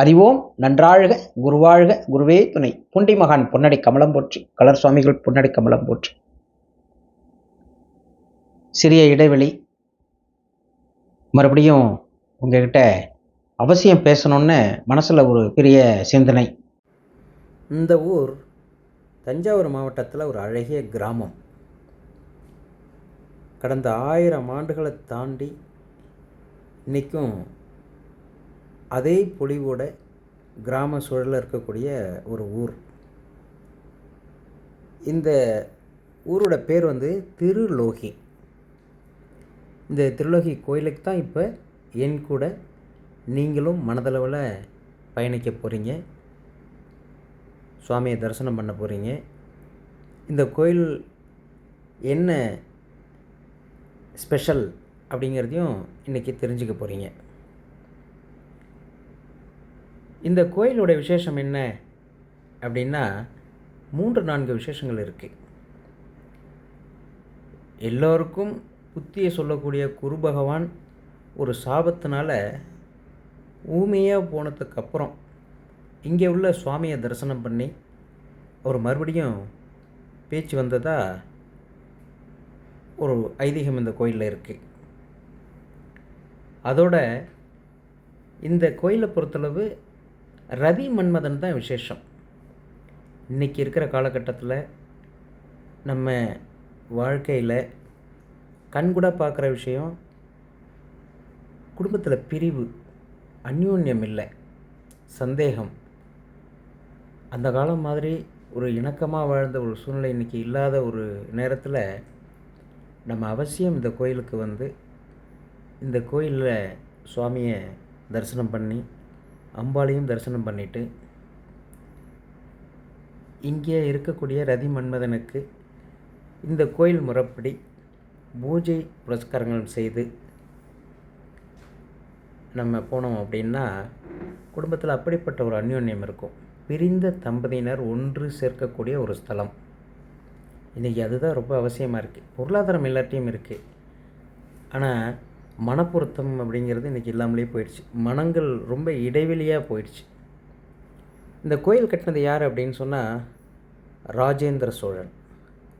அறிவோம் நன்றாழ்க குருவாழ்க குருவே துணை. புண்டி மகான் பொன்னடி கமலம் போற்றி கலர் சுவாமிகள் பொன்னடி கமலம் போற்றி. சிறிய இடைவெளி. மறுபடியும் உங்ககிட்ட அவசியம் பேசணும்னு மனசில் ஒரு பெரிய சிந்தனை. இந்த ஊர் தஞ்சாவூர் மாவட்டத்தில் ஒரு அழகிய கிராமம். கடந்த ஆயிரம் ஆண்டுகளை தாண்டி இன்றைக்கும் அதே பொலிவோட கிராம சூழலில் இருக்கக்கூடிய ஒரு ஊர். இந்த ஊரோட பேர் வந்து திருலோகி. இந்த திருலோகி கோயிலுக்கு தான் இப்போ என் கூட நீங்களும் மனதளவில் பயணிக்க போகிறீங்க சுவாமியை தரிசனம் பண்ண போகிறீங்க இந்த கோயில் என்ன ஸ்பெஷல் அப்படிங்கிறதையும் இன்றைக்கி தெரிஞ்சுக்க போகிறீங்க இந்த கோயிலோட விசேஷம் என்ன அப்படின்னா மூன்று நான்கு விசேஷங்கள் இருக்குது எல்லோருக்கும் புத்தியை சொல்லக்கூடிய குரு பகவான் ஒரு சாபத்தினால ஊமையாக போனதுக்கப்புறம் இங்கே உள்ள சுவாமியை தரிசனம் பண்ணி அவர் மறுபடியும் பேச்சு வந்ததாக ஒரு ஐதீகம் இந்த கோயிலில் இருக்குது அதோட இந்த கோயிலை பொறுத்தளவு ரதி மன்மதன் தான் விசேஷம். இன்றைக்கி இருக்கிற காலகட்டத்தில் நம்ம வாழ்க்கையில் கண்கூட பார்க்குற விஷயம் குடும்பத்தில் பிரிவு அந்யூன்யம் இல்லை சந்தேகம். அந்த காலம் மாதிரி ஒரு இணக்கமாக வாழ்ந்த ஒரு சூழ்நிலை இன்றைக்கி இல்லாத ஒரு நேரத்தில் நம்ம அவசியம் இந்த கோயிலுக்கு வந்து இந்த கோயிலில் சுவாமியை தரிசனம் பண்ணி அம்பாளையும் தரிசனம் பண்ணிவிட்டு இங்கே இருக்கக்கூடிய ரதி மன்மதனுக்கு இந்த கோயில் முறைப்படி பூஜை புரஸ்காரங்கள் செய்து நம்ம போனோம் அப்படின்னா குடும்பத்தில் அப்படிப்பட்ட ஒரு அந்யோன்யம் இருக்கும். பிரிந்த தம்பதியினர் ஒன்று சேர்க்கக்கூடிய ஒரு ஸ்தலம். இன்றைக்கி அதுதான் ரொம்ப அவசியமாக இருக்குது பொருளாதாரம் எல்லாத்தையும் இருக்குது ஆனால் மனப்பொருத்தம் அப்படிங்கிறது இன்றைக்கி இல்லாமலே போயிடுச்சு. மனங்கள் ரொம்ப இடைவெளியாக போயிடுச்சு. இந்த கோயில் கட்டினது யார் அப்படின்னு சொன்னால் ராஜேந்திர சோழன்.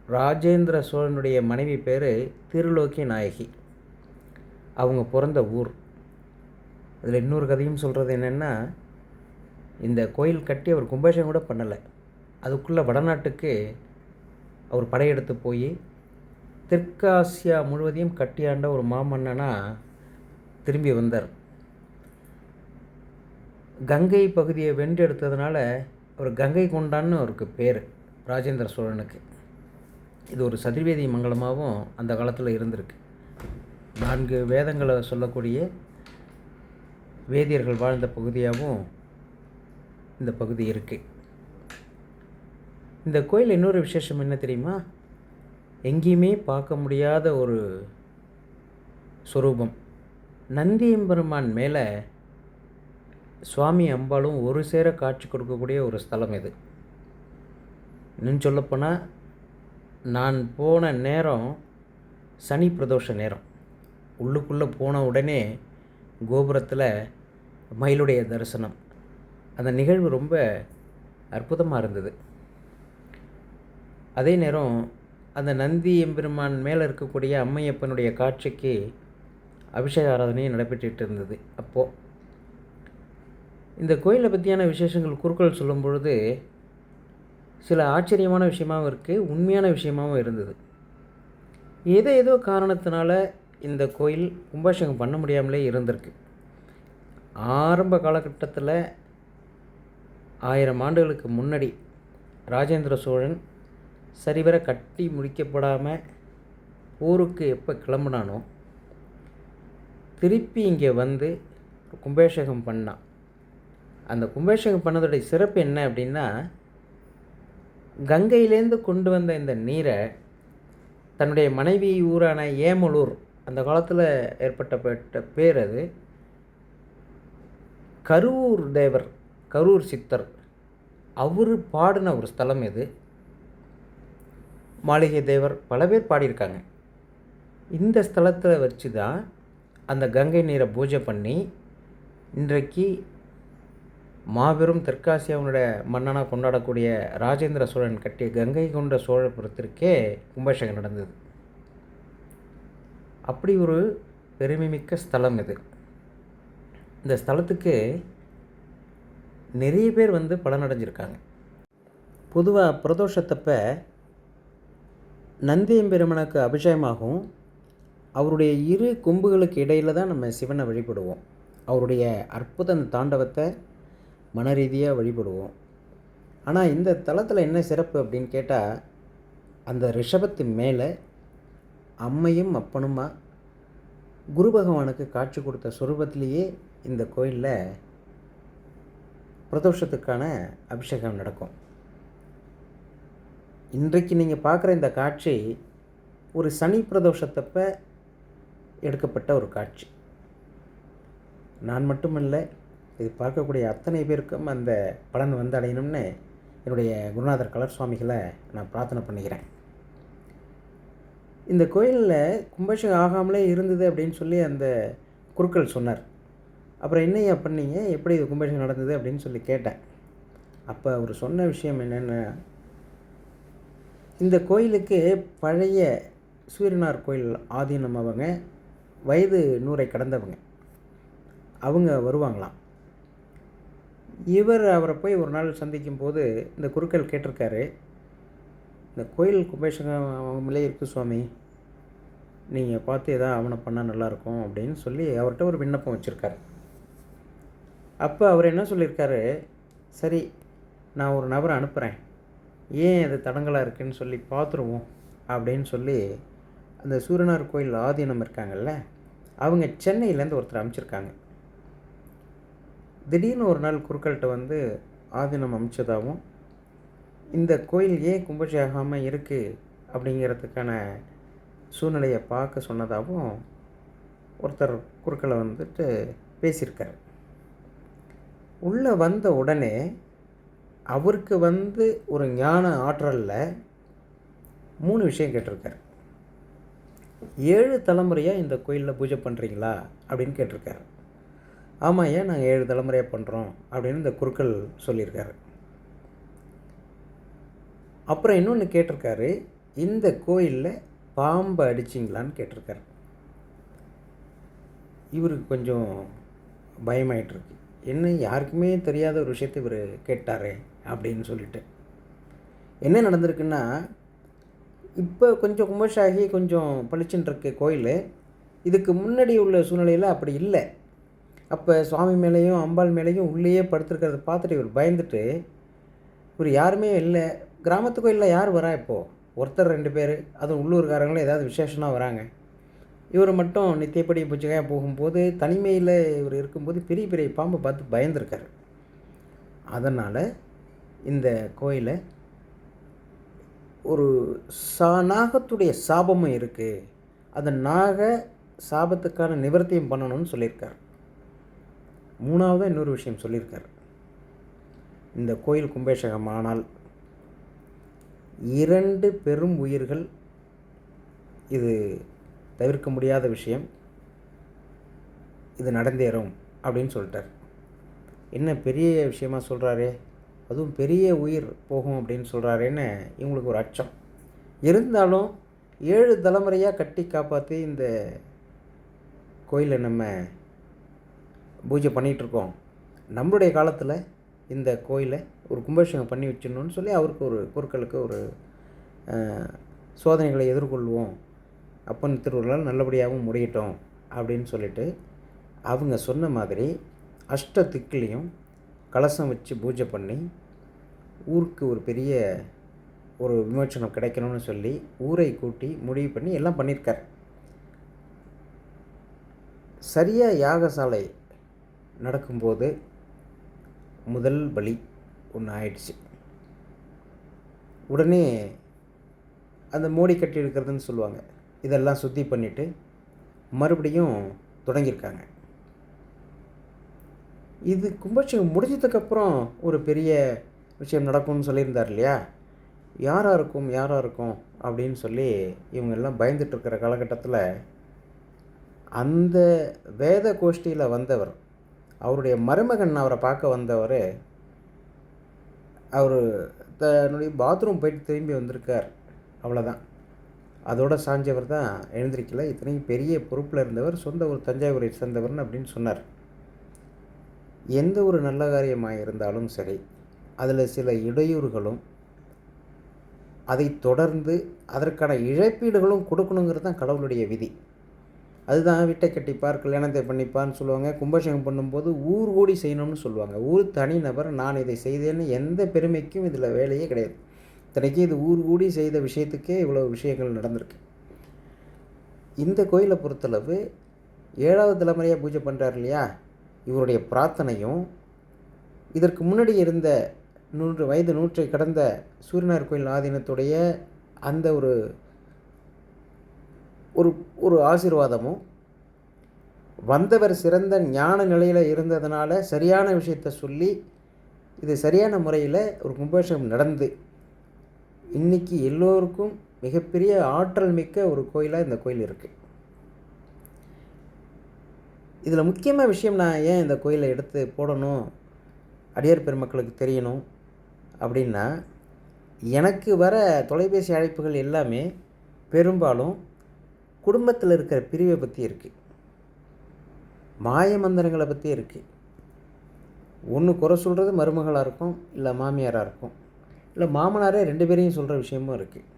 ராஜேந்திர சோழனுடைய மனைவி பேர் திருலோக்கி நாயகி. அவங்க பிறந்த ஊர். அதில் இன்னொரு கதையும் சொல்கிறது என்னென்னா இந்த கோயில் கட்டி அவர் கும்பாஷம் கூட பண்ணலை. அதுக்குள்ளே வடநாட்டுக்கு அவர் படையெடுத்து போய் தெற்காசியா முழுவதையும் கட்டியாண்ட ஒரு மாமன்னனாக திரும்பி வந்தார். கங்கை பகுதியை வென்றெடுத்ததுனால ஒரு கங்கை கொண்டான்னு அவருக்கு பேர் ராஜேந்திர சோழனுக்கு. இது ஒரு சதுர்வேதி மங்கலமாகவும் அந்த காலத்தில் இருந்திருக்கு. நான்கு வேதங்களை சொல்லக்கூடிய வேதியர்கள் வாழ்ந்த பகுதியாகவும் இந்த பகுதி இருக்குது இந்த கோயில் இன்னொரு விசேஷம் என்ன தெரியுமா? எங்கேயுமே பார்க்க முடியாத ஒரு சொரூபம். நந்தியம்பெருமான் மேலே சுவாமி அம்பாலும் ஒரு சேர காட்சி கொடுக்கக்கூடிய ஒரு ஸ்தலம் இது. இன்னும் சொல்லப்போனால் நான் போன நேரம் சனி பிரதோஷ நேரம். உள்ளுக்குள்ளே போன உடனே கோபுரத்தில் மயிலுடைய தரிசனம். அந்த நிகழ்வு ரொம்ப அற்புதமாக இருந்தது. அதே நேரம் அந்த நந்தி எம்பெருமான் மேலே இருக்கக்கூடிய அம்மையப்பனுடைய காட்சிக்கு அபிஷேக ஆராதனையும் நடைபெற்றுட்டு இருந்தது. அப்போது இந்த கோயிலை பற்றியான விசேஷங்கள் குறுக்கள் சொல்லும் பொழுது சில ஆச்சரியமான விஷயமாகவும் இருக்குது உண்மையான விஷயமாகவும் இருந்தது. ஏதோ ஏதோ காரணத்தினால இந்த கோயில் கும்பாஷகம் பண்ண முடியாமலே இருந்திருக்கு. ஆரம்ப காலகட்டத்தில் ஆயிரம் ஆண்டுகளுக்கு முன்னாடி ராஜேந்திர சோழன் சரிவர கட்டி முடிக்கப்படாமல் ஊருக்கு எப்போ கிளம்புனானோ திருப்பி இங்கே வந்து கும்பாபிஷேகம் பண்ணான் அந்த கும்பாபிஷேகம் பண்ணதோடைய சிறப்பு என்ன அப்படின்னா கங்கையிலேருந்து கொண்டு வந்த இந்த நீரை தன்னுடைய மனைவி ஊரான ஏமலூர் அந்த காலத்தில் ஏற்பட்ட பேர் அது கரூர் தேவர் கரூர் சித்தர் அவர் பாடின ஒரு ஸ்தலம் இது. மாளிகை தேவர் பல பேர் பாடியிருக்காங்க. இந்த ஸ்தலத்தில் வச்சு தான் அந்த கங்கை நீரை பூஜை பண்ணி இன்றைக்கு மாபெரும் தெற்காசியாவினுடைய மன்னனாக கொண்டாடக்கூடிய ராஜேந்திர சோழன் கட்டிய கங்கை கொண்ட சோழபுரத்திற்கே கும்பாபிஷேகம் நடந்தது. அப்படி ஒரு பெருமைமிக்க ஸ்தலம் இது. இந்த ஸ்தலத்துக்கு நிறைய பேர் வந்து பலனடைஞ்சிருக்காங்க. பொதுவாக பிரதோஷத்தப்போ நந்தியம்பெருமனுக்கு அபிஷேகமாகும் அவருடைய இரு கொம்புகளுக்கு இடையில் தான் நம்ம சிவனை வழிபடுவோம். அவருடைய அற்புத தாண்டவத்தை மன ரீதியாக வழிபடுவோம். ஆனால் இந்த தலத்தில் என்ன சிறப்பு அப்படின்னு கேட்டால் அந்த ரிஷபத்து மேலே அம்மையும் அப்பனுமா குரு பகவானுக்கு காட்சி கொடுத்த சுரூபத்திலேயே இந்த கோயிலில் பிரதோஷத்துக்கான அபிஷேகம் நடக்கும். இன்றைக்கு நீங்கள் பார்க்குற இந்த காட்சி ஒரு சனி பிரதோஷத்தப்ப எடுக்கப்பட்ட ஒரு காட்சி. நான் மட்டுமல்ல இது பார்க்கக்கூடிய அத்தனை பேருக்கும் அந்த பலன் வந்து அடையணும்னு என்னுடைய குருநாதர் கலர் சுவாமிகளை நான் பிரார்த்தனை பண்ணிக்கிறேன் இந்த கோயிலில் கும்பாபிஷேகம் ஆகாமலே இருந்தது அப்படின்னு சொல்லி அந்த குருக்கள் சொன்னார். அப்புறம் என்னையா பண்ணீங்க? எப்படி இது கும்பாபிஷேகம் நடந்தது அப்படின்னு சொல்லி கேட்டேன். அப்போ அவர் சொன்ன விஷயம் என்னென்னா இந்த கோயிலுக்கு பழைய சூரியனார் கோயில் ஆதீனம் அவங்க வயது நூறை கடந்தவங்க. அவங்க வருவாங்களாம். இவர் அவரை போய் ஒரு நாள் சந்திக்கும் போது இந்த குருக்கள் கேட்டிருக்காரு இந்த கோயில் குபேஷகம் இருக்குது சுவாமி. நீங்கள் பார்த்து எதாவது அவனை பண்ணால் நல்லாயிருக்கும் அப்படின்னு சொல்லி அவர்கிட்ட ஒரு விண்ணப்பம் வச்சுருக்காரு. அப்போ அவர் என்ன சொல்லியிருக்காரு சரி நான் ஒரு நபரை அனுப்புகிறேன் ஏன் அது தடங்களாக இருக்குன்னு சொல்லி பார்த்துருவோம் அப்படின்னு சொல்லி அந்த சூரியனார் கோயில் ஆதீனம் இருக்காங்கல்ல அவங்க சென்னையிலேருந்து ஒருத்தர் அனுப்பிச்சிருக்காங்க திடீர்னு ஒரு நாள் குருக்கள்கிட்ட வந்து ஆதீனம் அமைச்சதாகவும் இந்த கோயில் ஏன் கும்பாபிஷேகமாக இருக்குது அப்படிங்கிறதுக்கான சூழ்நிலையை பார்க்க சொன்னதாகவும் ஒருத்தர் குறுக்களை வந்துட்டு பேசியிருக்காரு. உள்ளே வந்த உடனே அவருக்கு வந்து ஒரு ஞான ஆற்றலில் மூணு விஷயம் கேட்டிருக்காரு. ஏழு தலைமுறையாக இந்த கோயிலில் பூஜை பண்ணுறீங்களா அப்படின்னு கேட்டிருக்காரு. ஆமாம் ஏன் நாங்கள் ஏழு தலைமுறையாக பண்ணுறோம் அப்படின்னு இந்த குருக்கள் சொல்லியிருக்காரு. அப்புறம் இன்னொன்று கேட்டிருக்காரு இந்த கோயிலில் பாம்பை அடிச்சிங்களான்னு கேட்டிருக்காரு. இவருக்கு கொஞ்சம் பயமாயிட்டிருக்கு. என்ன யாருக்குமே தெரியாத ஒரு விஷயத்தை இவர் கேட்டாரே அப்படின்னு சொல்லிட்டு. என்ன நடந்திருக்குன்னா இப்போ கொஞ்சம் கும்பஷாகி கொஞ்சம் பளிச்சுன்ட்ருக்கு கோயில் இதுக்கு முன்னாடி உள்ள சூழ்நிலையில் அப்படி இல்லை. அப்போ சுவாமி மேலேயும் அம்பாள் மேலேயும் உள்ளேயே படுத்துருக்கிறத பார்த்துட்டு இவர் பயந்துட்டு இவர் யாருமே இல்லை. கிராமத்து கோயிலில் யார் வரா இப்போது ஒருத்தர் ரெண்டு பேர் அதுவும் உள்ளூர்காரங்களும் ஏதாவது விசேஷமாக வராங்க. இவர் மட்டும் நித்தியப்படி பூஜையாக போகும்போது தனிமையில் இவர் இருக்கும்போது பெரிய பெரிய பாம்பை பார்த்து பயந்துருக்கார். அதனால் இந்த கோயிலை ஒரு சா நாகத்துடைய சாபமும் இருக்குது அந்த நாக சாபத்துக்கான நிவர்த்தியும் பண்ணணும்னு சொல்லியிருக்கார். மூணாவதாக இன்னொரு விஷயம் சொல்லியிருக்கார். இந்த கோயில் கும்பேஷகம் ஆனால் இரண்டு பெரும் உயிர்கள் இது தவிர்க்க முடியாத விஷயம் இது நடந்தேறும் அப்படின்னு சொல்லிட்டார். என்ன பெரிய விஷயமா சொல்கிறாரே அதுவும் பெரிய உயிர் போகும் அப்படின்னு சொல்கிறாரேன்னு இவங்களுக்கு ஒரு அச்சம். இருந்தாலும் ஏழு தலைமுறையாக கட்டி காப்பாற்றி இந்த கோயிலை நம்ம பூஜை பண்ணிகிட்ருக்கோம் நம்மளுடைய காலத்தில் இந்த கோயிலை ஒரு கும்பாபிஷேகம் பண்ணி வச்சிடணும்னு சொல்லி அவருக்கு ஒரு பொருட்களுக்கு ஒரு சோதனைகளை எதிர்கொள்வோம். அப்பன் திருவிழால் நல்லபடியாகவும் முடியட்டும் அப்படின்னு சொல்லிட்டு அவங்க சொன்ன மாதிரி அஷ்ட திக்குலேயும் கலசம் வச்சு பூஜை பண்ணி ஊருக்கு ஒரு பெரிய ஒரு விமோச்சனம் கிடைக்கணும்னு சொல்லி ஊரை கூட்டி முடிவு பண்ணி எல்லாம் பண்ணியிருக்கார். சரியாக யாகசாலை நடக்கும்போது முதல் பலி ஒன்று ஆயிடுச்சு. உடனே அந்த மோடி கட்டி இருக்கிறதுன்னு சொல்லுவாங்க. இதெல்லாம் சுத்தி பண்ணிவிட்டு மறுபடியும் தொடங்கியிருக்காங்க. இது கும்பாபிஷேகம் முடிஞ்சதுக்கப்புறம் ஒரு பெரிய விஷயம் நடக்கும்னு சொல்லியிருந்தார் இல்லையா? யாராக இருக்கும் யாராக இருக்கும் அப்படின்னு சொல்லி இவங்க எல்லாம் காலகட்டத்தில் அந்த வேத கோஷ்டியில் வந்தவர் அவருடைய மருமகன் அவரை பார்க்க வந்தவர் அவர் தன்னுடைய பாத்ரூம் போயிட்டு திரும்பி வந்திருக்கார். அவ்வளோதான் அதோட சாஞ்சவர் தான் எழுந்திருக்கல. இத்தனையும் பெரிய பொறுப்பில் இருந்தவர் சொந்த ஒரு தஞ்சாவூரை சேர்ந்தவர்னு அப்படின்னு சொன்னார். எந்த ஒரு நல்ல காரியமாக இருந்தாலும் சரி அதில் சில இடையூறுகளும் அதை தொடர்ந்து அதற்கான இழப்பீடுகளும் கொடுக்கணுங்கிறது தான் கடவுளுடைய விதி. அதுதான் வீட்டை கட்டிப்பார் கல்யாணத்தை பண்ணிப்பான்னு சொல்லுவாங்க. கும்பாஷேகம் பண்ணும்போது ஊர் கூடி செய்யணும்னு சொல்லுவாங்க. ஊர் தனிநபர் நான் இதை செய்தேன்னு எந்த பெருமைக்கும் இதில் வேலையே கிடையாது. இத்தனைக்கும் இது ஊர் கூடி செய்த விஷயத்துக்கே இவ்வளோ விஷயங்கள் நடந்திருக்கு. இந்த கோயிலை பொறுத்தளவு ஏழாவது தலைமுறையாக பூஜை பண்ணுறாரு இல்லையா? இவருடைய பிரார்த்தனையும் இதற்கு முன்னாடி இருந்த நூறு வயது நூற்றை கடந்த சூரியனார் கோயில் ஆதீனத்துடைய அந்த ஒரு ஒரு ஒரு ஆசீர்வாதமும் வந்தவர் சிறந்த ஞான நிலையில் இருந்ததுனால சரியான விஷயத்தை சொல்லி இது சரியான முறையில் ஒரு கும்பாபிஷேகம் நடந்து இன்றைக்கி எல்லோருக்கும் மிகப்பெரிய ஆற்றல் மிக்க ஒரு கோயிலாக இந்த கோயில் இருக்குது இதில் முக்கியமான விஷயம் நான் ஏன் இந்த கோயிலை எடுத்து போடணும் அடியார் பெருமக்களுக்கு தெரியணும் அப்படின்னா எனக்கு வர தொலைபேசி அழைப்புகள் எல்லாமே பெரும்பாலும் குடும்பத்தில் இருக்கிற பிரிவை பற்றி இருக்குது மாய மந்திரங்களை பற்றி இருக்குது ஒன்று குறை சொல்கிறது மருமகளாக இருக்கும் இல்லை மாமியாராக இருக்கும். இல்லை மாமனாரே ரெண்டு பேரையும் சொல்கிற விஷயமும் இருக்குது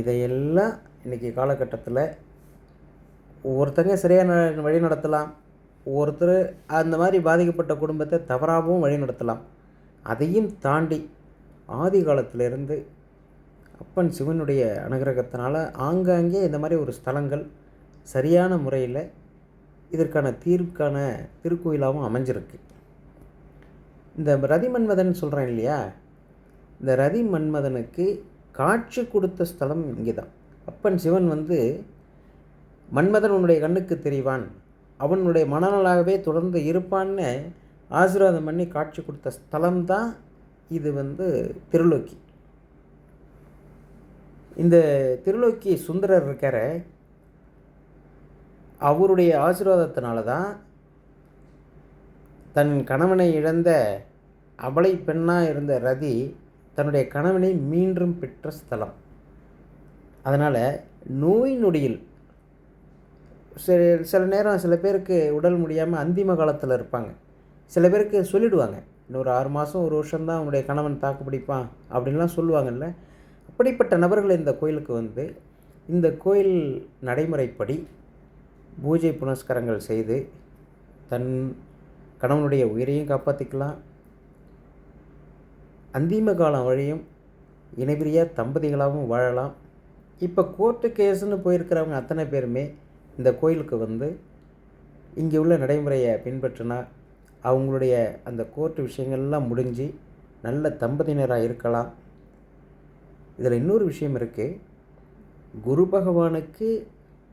இதையெல்லாம் இன்றைக்கி காலகட்டத்தில் ஒவ்வொருத்தங்க சரியான வழி நடத்தலாம். ஒவ்வொருத்தர் அந்த மாதிரி பாதிக்கப்பட்ட குடும்பத்தை தவறாகவும் வழி நடத்தலாம். அதையும் தாண்டி ஆதி காலத்திலிருந்து அப்பன் சிவனுடைய அனுகிரகத்தினால் ஆங்காங்கே இந்த மாதிரி ஒரு ஸ்தலங்கள் சரியான முறையில் இதற்கான தீர்வுக்கான திருக்கோயிலாகவும் அமைஞ்சிருக்கு. இந்த ரதிமன்மதன் சொல்கிறேன் இல்லையா? இந்த ரதி மன்மதனுக்கு காட்சி கொடுத்த ஸ்தலம் இங்கே தான் அப்பன் சிவன் வந்து மன்மதன் உன்னுடைய கண்ணுக்கு தெரிவான். அவனுடைய மனநலாகவே தொடர்ந்து இருப்பான்னு ஆசீர்வாதம் பண்ணி காட்சி கொடுத்த ஸ்தலம் தான் இது வந்து திருலோக்கி. இந்த திருலோக்கி சுந்தரர் இருக்கிற அவருடைய ஆசீர்வாதத்தினால தான் தன் கணவனை இழந்த அபலை பெண்ணாக இருந்த ரதி தன்னுடைய கணவனை மீண்டும் பெற்ற ஸ்தலம். அதனால் நோய் நொடியில் சில சில நேரம் சில பேருக்கு உடல் முடியாமல் அந்திம காலத்தில் இருப்பாங்க. சில பேருக்கு சொல்லிடுவாங்க இன்னொரு ஆறு மாதம் ஒரு வருஷம்தான் அவனுடைய கணவன் தாக்கு பிடிப்பான் அப்படின்லாம் சொல்லுவாங்கல்ல. அப்படிப்பட்ட நபர்கள் இந்த கோயிலுக்கு வந்து இந்த கோயில் நடைமுறைப்படி பூஜை புனஸ்காரங்கள் செய்து தன் கணவனுடைய உயிரையும் காப்பாற்றிக்கலாம் அந்திம காலம் வழியும் இணைபிரியா தம்பதிகளாகவும் வாழலாம். இப்போ கோர்ட்டு கேஸுன்னு போயிருக்கிறவங்க அத்தனை பேருமே இந்த கோயிலுக்கு வந்து இங்கே உள்ள நடைமுறையை பின்பற்றினா அவங்களுடைய அந்த கோர்ட்டு விஷயங்கள்லாம் முடிஞ்சு நல்ல தம்பதியினராக இருக்கலாம். இதில் இன்னொரு விஷயம் இருக்குது குரு பகவானுக்கு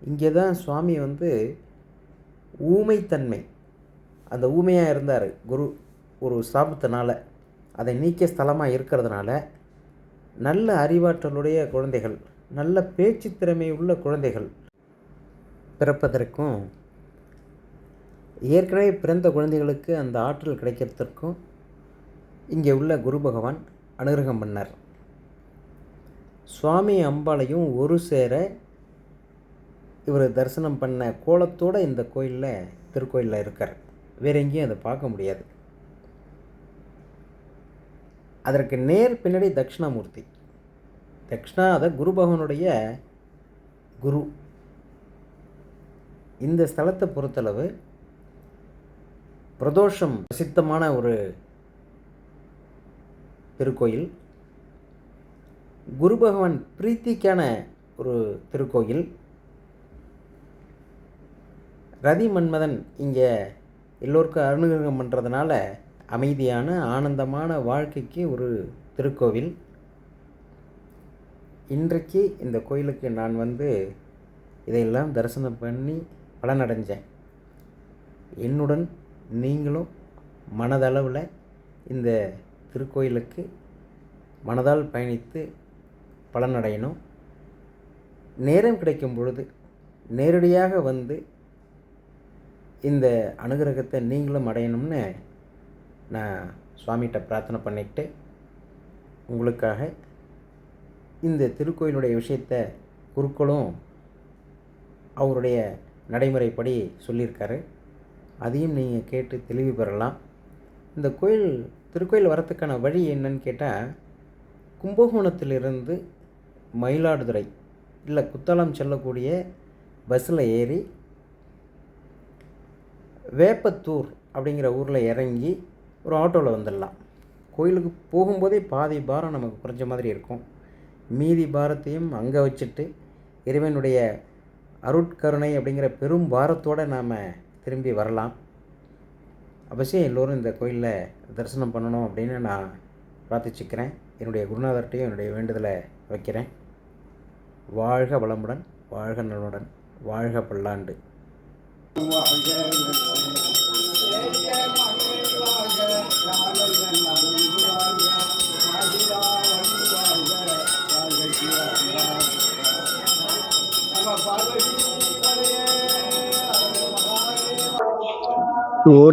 இங்கே தான் சுவாமி வந்து ஊமைத்தன்மை. அந்த ஊமையாக இருந்தார் குரு ஒரு சாபத்தினால. அதை நீக்கிய ஸ்தலமாக இருக்கிறதுனால நல்ல அறிவாற்றலுடைய குழந்தைகள் நல்ல பேச்சு திறமை உள்ள குழந்தைகள் பிறப்பதற்கும் ஏற்கனவே பிறந்த குழந்தைகளுக்கு அந்த ஆற்றல் கிடைக்கிறதற்கும் இங்கே உள்ள குரு பகவான் அனுகிரகம் பண்ணார். சுவாமி அம்பாளையும் ஒரு சேர இவர் தரிசனம் பண்ண கோலத்தோடு இந்த கோயிலில் திருக்கோயிலில் இருக்கார். வேற எங்கேயும் அதை பார்க்க முடியாது. அதற்கு நேர் பின்னாடி தட்சிணாமூர்த்தி. தட்சிணா அதை குரு பகவனுடைய குரு. இந்த ஸ்தலத்தை பொறுத்தளவு பிரதோஷம் பிரசித்தமான ஒரு திருக்கோயில். குரு பகவான் பிரீத்திக்கான ஒரு திருக்கோயில். ரதி மன்மதன் இங்கே எல்லோருக்கும் அருணுகிரகம் பண்ணுறதுனால அமைதியான ஆனந்தமான வாழ்க்கைக்கு ஒரு திருக்கோவில். இன்றைக்கு இந்த கோயிலுக்கு நான் வந்து இதையெல்லாம் தரிசனம் பண்ணி பலனடைஞ்சேன். என்னுடன் நீங்களும் மனதளவில் இந்த திருக்கோயிலுக்கு மனதால் பயணித்து பலனடையணும். நேரம் கிடைக்கும் பொழுது நேரடியாக வந்து இந்த அனுகிரகத்தை நீங்களும் அடையணும்னு நான் சுவாமிகிட்ட பிரார்த்தனை பண்ணிக்கிட்டு உங்களுக்காக இந்த திருக்கோயிலுடைய விஷயத்தை குருக்களும் அவருடைய நடைமுறைப்படி சொல்லியிருக்காரு. அதையும் நீங்கள் கேட்டு தெளிவு பெறலாம். இந்த கோயில் திருக்கோயில் வரத்துக்கான வழி என்னன்னு கேட்டால் கும்பகோணத்திலிருந்து மயிலாடுதுறை இல்லை குத்தாலம் செல்லக்கூடிய பஸ்ஸில் ஏறி வேப்பத்தூர் அப்படிங்கிற ஊரில் இறங்கி ஒரு ஆட்டோவில் வந்துடலாம். கோயிலுக்கு போகும்போதே பாதி பாரம் நமக்கு குறைஞ்ச மாதிரி இருக்கும். மீதி பாரத்தையும் அங்கே வச்சுட்டு இறைவனுடைய அருட்கருணை அப்படிங்கிற பெரும் பாரத்தோடு நாம் திரும்பி வரலாம். அவசியம் எல்லோரும் இந்த கோயிலில் தரிசனம் பண்ணணும் அப்படின்னு நான் பிரார்த்திச்சுக்கிறேன். என்னுடைய குருநாதர்கிட்டையும் என்னுடைய வேண்டுதலை வைக்கிறேன். வாழ்க வளமுடன் வாழ்க நலனுடன் வாழ்க பல்லாண்டு. ஊர்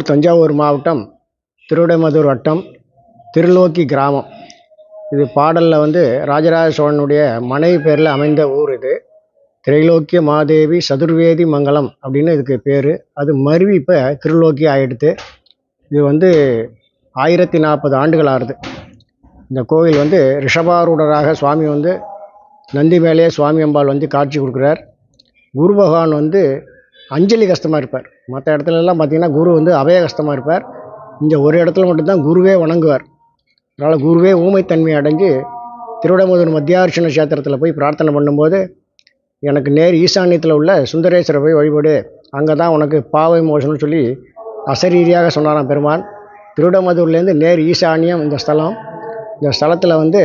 தஞ்சாவூர் மாவட்டம் திருவிடைமதுர் வட்டம் திருலோக்கி கிராமம். இது பாடலில் வந்து ராஜராஜ சோழனுடைய மனைவி பேரில் அமைந்த ஊர் இது. திரைலோக்கிய மாதேவி சதுர்வேதி மங்கலம் அப்படின்னு இதுக்கு பேர். அது மருவி இப்போ திருலோக்கி ஆகிடுது இது வந்து ஆயிரத்தி நாற்பது ஆண்டுகள் ஆகுது. இந்த கோவில் வந்து ரிஷபாரூடராக சுவாமி வந்து நந்தி மேலேயே சுவாமி அம்பாள் வந்து காட்சி கொடுக்குறார். குரு பகவான் வந்து அஞ்சலி கஷ்டமாக இருப்பார். மற்ற இடத்துலலாம் பார்த்திங்கன்னா குரு வந்து அபயகஸ்தமாக இருப்பார். இங்கே ஒரு இடத்துல மட்டும்தான் குருவே வணங்குவார். அதனால் குருவே ஊமைத்தன்மை அடைஞ்சு திருவிடமுதூர் மத்தியார்ச்சன சேத்திரத்தில் போய் பிரார்த்தனை பண்ணும்போது எனக்கு நேர் ஈசானியத்தில் உள்ள சுந்தரேஸ்வரர் போய் வழிபடு அங்கே தான் உனக்கு பாவை மோசம்னு சொல்லி அசரீரியாக சொன்னாராம் பெருமான். திருடமதூர்லேருந்து நேர் ஈசானியம் இந்த ஸ்தலம். இந்த ஸ்தலத்தில் வந்து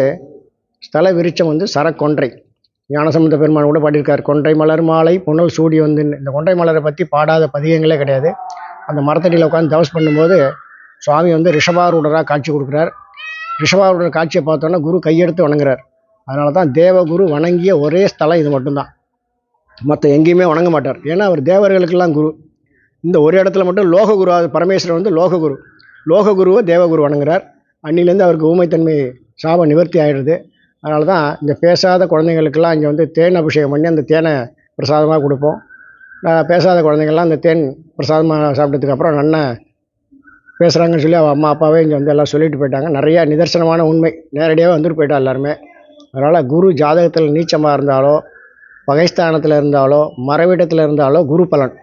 ஸ்தல விருட்சம் வந்து சரக்கொன்றை. ஞானசம்பந்த பெருமான் கூட பாடியிருக்கார். கொன்றை மலர் மாலை புனல் சூடி வந்து இந்த கொன்றை மலரை பற்றி பாடாத பதிகங்களே கிடையாது. அந்த மரத்தடியில் உட்காந்து தவஸ் பண்ணும்போது சுவாமி வந்து ரிஷபாரூடராக காட்சி கொடுக்குறார். ரிஷபாரூடர் காட்சியை பார்த்தோன்னா குரு கையெடுத்து வணங்குறார். அதனால தான் தேவகுரு வணங்கிய ஒரே ஸ்தலம் இது மட்டும்தான். மற்ற எங்கேயுமே வணங்க மாட்டார். ஏன்னா அவர் தேவர்களுக்கெல்லாம் குரு. இந்த ஒரு இடத்துல மட்டும் லோககுரு அது பரமேஸ்வரன் வந்து லோககுரு. லோககுருவை தேவகுரு வணங்குறார். அன்னிலேருந்து அவருக்கு ஊமைத்தன்மை சாபம் நிவர்த்தி ஆகிடுது அதனால தான் இந்த பேசாத குழந்தைங்களுக்கெல்லாம் இங்கே வந்து தேன் அபிஷேகம் பண்ணி அந்த தேனை பிரசாதமாக கொடுப்போம். பேசாத குழந்தைங்கள்லாம் அந்த தேன் பிரசாதமாக சாப்பிட்டதுக்கப்புறம் அப்புறம் பேசுகிறாங்கன்னு சொல்லி அவள் அம்மா அப்பாவே இங்கே வந்து எல்லாம் சொல்லிட்டு போயிட்டாங்க. நிறையா நிதர்சனமான உண்மை நேரடியாக வந்துட்டு போயிட்டா எல்லாருமே. அதனால் குரு ஜாதகத்தில் நீச்சமாக இருந்தாலோ பகைஸ்தானத்தில் இருந்தாலோ மறைவிடத்தில் இருந்தாலோ குரு பலன்.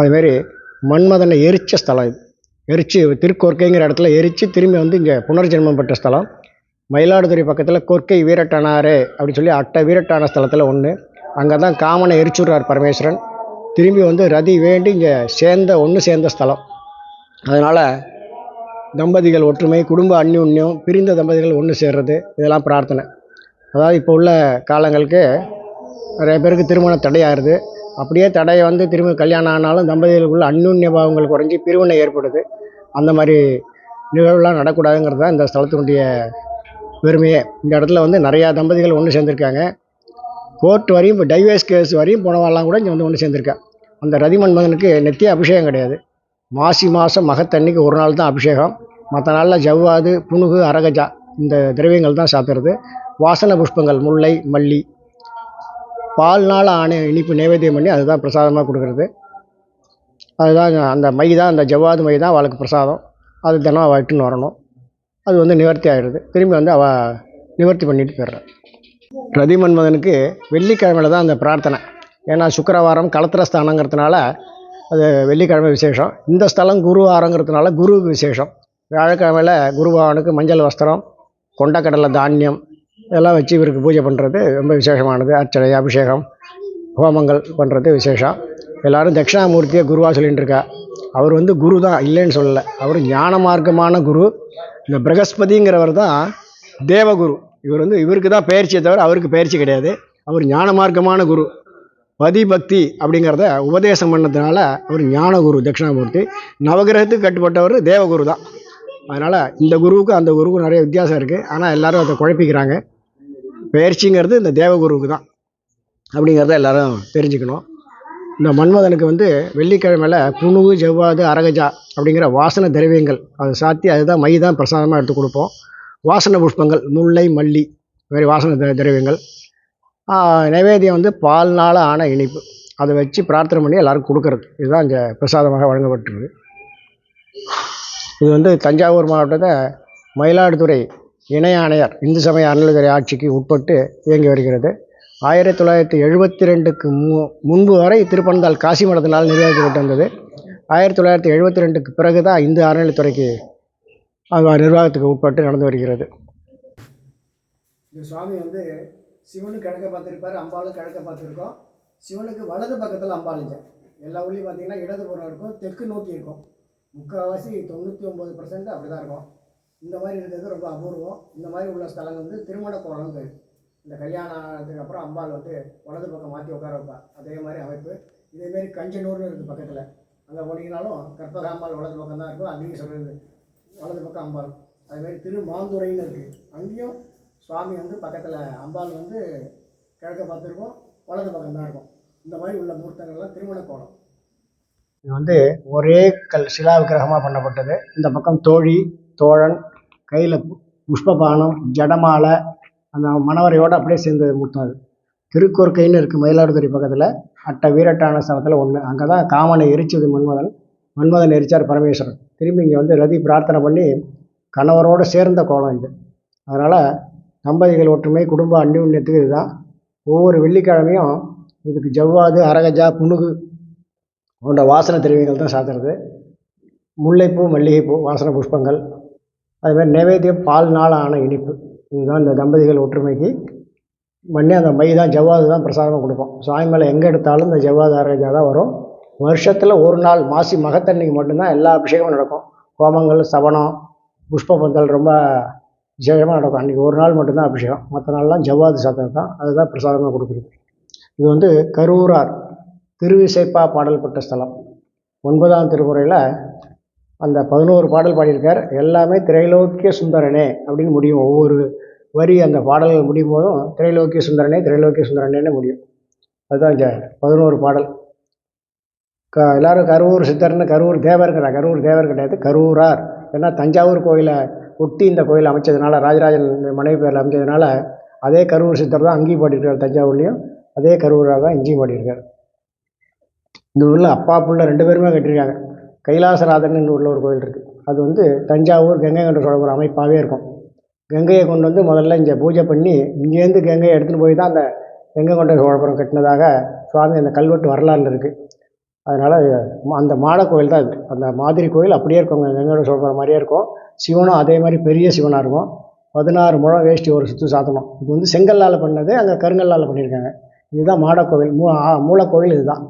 அதுமாரி மன்மதனை எரிச்ச ஸ்தலம் இது. எரிச்சு திருக்கோர்க்கைங்கிற இடத்துல எரித்து திரும்பி வந்து இங்கே புனர்ஜென்மம் பெற்ற ஸ்தலம். மயிலாடுதுறை பக்கத்தில் கொர்க்கை வீரட்டனாரே அப்படின்னு சொல்லி அட்ட வீரட்டான ஸ்தலத்தில் ஒன்று அங்கே தான் காமனை எரிச்சுடுறார் பரமேஸ்வரன். திரும்பி வந்து ரதி வேண்டி இங்கே சேர்ந்த ஒன்று சேர்ந்த ஸ்தலம். அதனால் தம்பதிகள் ஒற்றுமை குடும்ப அந்யுன்யம் பிரிந்த தம்பதிகள் ஒன்று சேர்றது இதெல்லாம் பிரார்த்தனை. அதாவது இப்போ உள்ள காலங்களுக்கு நிறைய பேருக்கு திருமணம் தடையாகிறது அப்படியே தடையை வந்து திரும்ப கல்யாணம் ஆனாலும் தம்பதிகளுக்குள்ள அந்யோன்ய பாவங்கள் குறைஞ்சி பிரிவினை ஏற்படுது. அந்த மாதிரி நிகழ்வுலாம் நடக்கூடாதுங்கிறது தான் இந்த ஸ்தலத்தினுடைய பெருமையே. இந்த இடத்துல வந்து நிறையா தம்பதிகள் ஒன்று சேர்ந்துருக்காங்க. கோர்ட் வரையும் இப்போ டைவர்ஸ் கேஸ் வரையும் போனவாள்லாம் கூட இங்கே வந்து ஒன்று சேர்ந்துருக்கேன் அந்த ரதிமன் மகனுக்கு நெத்திய அபிஷேகம் கிடையாது. மாசி மாதம் மகத்தன்னைக்கு ஒரு நாள் தான் அபிஷேகம். மற்ற நாளில் ஜவ்வாது புனுகு அரகஜா இந்த திரவியங்கள் தான் சாப்பிட்றது. வாசன புஷ்பங்கள் முல்லை மல்லி பால்னால் ஆணை இனிப்பு நைவேத்தியம் பண்ணி அதுதான் பிரசாதமாக கொடுக்குறது. அதுதான் அந்த மை தான் அந்த ஜவ்வாது மை தான் அவளுக்கு பிரசாதம். அது தினம் அவள் இட்டுன்னு வரணும். அது வந்து நிவர்த்தி ஆகிடுது திரும்பி வந்து அவள் நிவர்த்தி பண்ணிட்டு போயிடுறான் ரதி மன்மதனுக்கு வெள்ளிக்கிழமையில் தான் அந்த பிரார்த்தனை. ஏன்னா சுக்கிரவாரம் கலத்திரஸ்தானங்கிறதுனால அது வெள்ளிக்கிழமை விசேஷம். இந்த ஸ்தலம் குருவாரங்கிறதுனால குருவுக்கு விசேஷம். வியாழக்கிழமையில் குருபவானுக்கு மஞ்சள் வஸ்திரம் கொண்டக்கடலை தானியம் இதெல்லாம் வச்சு இவருக்கு பூஜை பண்ணுறது ரொம்ப விசேஷமானது. அர்ச்சனை அபிஷேகம் ஹோமங்கள் பண்ணுறது விசேஷம். எல்லாரும் தட்சிணாமூர்த்தியை குருவாக சொல்லிகிட்டு இருக்கா. அவர் வந்து குரு தான் இல்லைன்னு சொல்லலை. அவர் ஞான மார்க்கமான குரு. இந்த பிரகஸ்பதிங்கிறவர் தான் தேவகுரு. இவர் வந்து இவருக்கு தான் பயிற்சியை தவிர அவருக்கு பயிற்சி கிடையாது. அவர் ஞான மார்க்கமான குரு. பதி பக்தி அப்படிங்கிறத உபதேசம் பண்ணதுனால அவர் ஞான குரு தட்சிணாமூர்த்தி. நவகிரகத்துக்கு கட்டுப்பட்டவர் தேவகுரு தான். அதனால் இந்த குருவுக்கும் அந்த குருவுக்கும் நிறைய வித்தியாசம் இருக்குது ஆனால் எல்லாரும் அதை குழப்பிக்கிறாங்க. பயிற்சிங்கிறது இந்த தேவகுருவுக்கு தான். அப்படிங்கிறத எல்லோரும் தெரிஞ்சுக்கணும். இந்த மன்மதனுக்கு வந்து வெள்ளிக்கிழமையில் புணுகு ஜவ்வாது அரகஜா அப்படிங்கிற வாசன திரவியங்கள். அதை சாத்தி அதுதான் மை தான் பிரசாதமாக எடுத்து கொடுப்போம். வாசன புஷ்பங்கள் முல்லை மல்லி இது மாதிரி வாசனை திரவியங்கள். நைவேத்தியம் வந்து பால்னால் ஆன இனிப்பு. அதை வச்சு பிரார்த்தனை பண்ணி எல்லாருக்கும் கொடுக்கறது. இதுதான் இங்கே பிரசாதமாக வழங்கப்பட்டிருக்கு. இது வந்து தஞ்சாவூர் மாவட்டத்தை மயிலாடுதுறை இணை ஆணையர் இந்து சமய அறநிலைத்துறை ஆட்சிக்கு உட்பட்டு இயங்கி வருகிறது. ஆயிரத்தி தொள்ளாயிரத்தி எழுபத்தி ரெண்டுக்கு மு முன்பு வரை திருப்பந்தால் காசி மடத்தினால் நிர்வகிக்கப்பட்டு வந்தது. ஆயிரத்தி தொள்ளாயிரத்தி எழுபத்தி ரெண்டுக்கு பிறகு தான் இந்து அறநிலைத்துறைக்கு அது நிர்வாகத்துக்கு உட்பட்டு நடந்து வருகிறது. இந்த சுவாமி வந்து சிவனு கிழக்க பார்த்துருப்பார் அம்பாலும் கிழக்க பார்த்துருக்கோம். சிவனுக்கு வலது பக்கத்தில் அம்பாளுங்க எல்லா ஊர்லேயும் பார்த்தீங்கன்னா இடதுபுறம் இருக்கும் தெற்கு நோக்கி இருக்கும். முக்கால்வாசி தொண்ணூற்றி ஒம்பது பர்சன்ட் அப்படி தான் இருக்கும். இந்த மாதிரி இருக்கிறது ரொம்ப அபூர்வம். இந்த மாதிரி உள்ள ஸ்தலம் வந்து திருமண கோலம் பேர் இந்த கல்யாணத்துக்கு அப்புறம் அம்பாள் வந்து வலது பக்கம் மாற்றி உட்கார வைப்பா. அதே மாதிரி அமைப்பு. இதேமாரி கஞ்சனூர்னு இருக்குது பக்கத்தில். அங்கே போனீங்கனாலும் கற்பகாம்பாள் வலது பக்கம் தான் இருக்கும். அங்கேயும் சொல்கிறது வலது பக்கம் அம்பாள். அதுமாரி திருமாந்துரைன்னு இருக்குது அங்கேயும் சுவாமி வந்து பக்கத்தில் அம்பாள் வந்து கிழக்க பார்த்துருக்கோம். வலது பக்கம் தான் இருக்கும். இந்த மாதிரி உள்ள மூர்த்தங்கள்லாம் திருமண கோலம் இது வந்து ஒரே கல் சிலா விக்கிரகமாக பண்ணப்பட்டது. இந்த பக்கம் தோழி தோழன் கையில் புஷ்பபானம் ஜடமாலை அந்த மணவரையோடு அப்படியே சேர்ந்து மூர்த்தம் அது திருக்கோர்க்கைன்னு இருக்குது மயிலாடுதுறை பக்கத்தில் அட்ட வீரட்டான ஸ்தலத்தில் ஒன்று அங்கே தான் காமனை எரிச்சது மன்மதன். மன்மதன் எரிச்சார் பரமேஸ்வரன். திரும்பி இங்கே வந்து ரதி பிரார்த்தனை பண்ணி கணவரோடு சேர்ந்த கோலம் இது. அதனால் தம்பதிகள் ஒற்றுமை குடும்ப அந்யோன்யத்துக்கு இதுதான். ஒவ்வொரு வெள்ளிக்கிழமையும் இதுக்கு ஜவ்வாது அரகஜா புணுகு போன்ற வாசனை திருவிகள் தான் சாத்துறது. முல்லைப்பூ மல்லிகைப்பூ வாசனை புஷ்பங்கள் அதுமாதிரி நைவேத்தியம் பால்னால் ஆன இனிப்பு. இதுதான் இந்த தம்பதிகள் ஒற்றுமைக்கு. பண்ணி அந்த மை தான் ஜவ்வாது தான் பிரசாதமாக கொடுப்போம். சாமி மேலே எங்கே எடுத்தாலும் இந்த ஜவ்வாது ஆரோக்கியம் தான் வரும். வருஷத்தில் ஒரு நாள் மாசி மகத்தன்னைக்கு மட்டும்தான் எல்லா அபிஷேகமும் நடக்கும். ஹோமங்கள் சவனம் புஷ்ப பந்தல் ரொம்ப விசேஷமாக நடக்கும். அன்றைக்கி ஒரு நாள் மட்டும்தான் அபிஷேகம். மற்ற நாள்லாம் ஜவ்வாது சாதம் தான். அதுதான் பிரசாதமாக கொடுக்குறது. இது வந்து கரூரார் திருவிசைப்பா பாடல் பெற்ற ஸ்தலம். ஒன்பதாம் திருமுறையில் அந்த பதினோரு பாடல் பாடியிருக்கார். எல்லாமே திரைலோக்கிய சுந்தரனே அப்படின்னு முடியும். ஒவ்வொரு வரி அந்த பாடல்கள் முடியும் போதும் திரைலோக்கிய சுந்தரனே திரைலோக்கிய சுந்தரனேன்னு முடியும். அதுதான் இந்த பதினோரு பாடல். க எல்லாரும் கரூர் சித்தர்னு கரூர் தேவருங்கிறா கரூர் தேவர் கிடையாது கரூரார். ஏன்னா தஞ்சாவூர் கோயிலை ஒட்டி இந்த கோயில் அமைச்சதுனால ராஜராஜன் மனைவி பேரில் அமைச்சதுனால அதே கரூர் சித்தர் தான் அங்கேயும் பாடியிருக்கார் தஞ்சாவூர்லேயும். அதே கரூராக தான் இங்கேயும் பாடியிருக்கார். இந்த ஊரில் அப்பா பிள்ளை ரெண்டு பேருமே கட்டியிருக்காங்க. கைலாசநாதன் உள்ள ஒரு கோயில் இருக்குது அது வந்து தஞ்சாவூர் கங்கை கொண்ட சோழபுரம் அமைப்பாகவே இருக்கும். கங்கையை கொண்டு வந்து முதல்ல இங்கே பூஜை பண்ணி இங்கேருந்து கங்கையை எடுத்துகிட்டு போய் தான் அந்த கங்கை கொண்ட சோழபுரம் கட்டினதாக சுவாமி அந்த கல்வெட்டு வரலாறுல இருக்குது அதனால் அந்த மாட கோயில் தான் இருக்குது அந்த மாதிரி கோயில் அப்படியே இருக்கும். கங்கை கொண்ட சோழபுரம் மாதிரியே இருக்கும். சிவனும் அதே மாதிரி பெரிய சிவனாக இருக்கும். பதினாறு முழம் வேஷ்டி ஒரு சுற்று சாத்தணும் இது வந்து செங்கல்லால் பண்ணது அங்கே கருங்கல்லால் பண்ணியிருக்காங்க. இதுதான் மாடக்கோவில் மூ மூலக்கோவில் இதுதான்.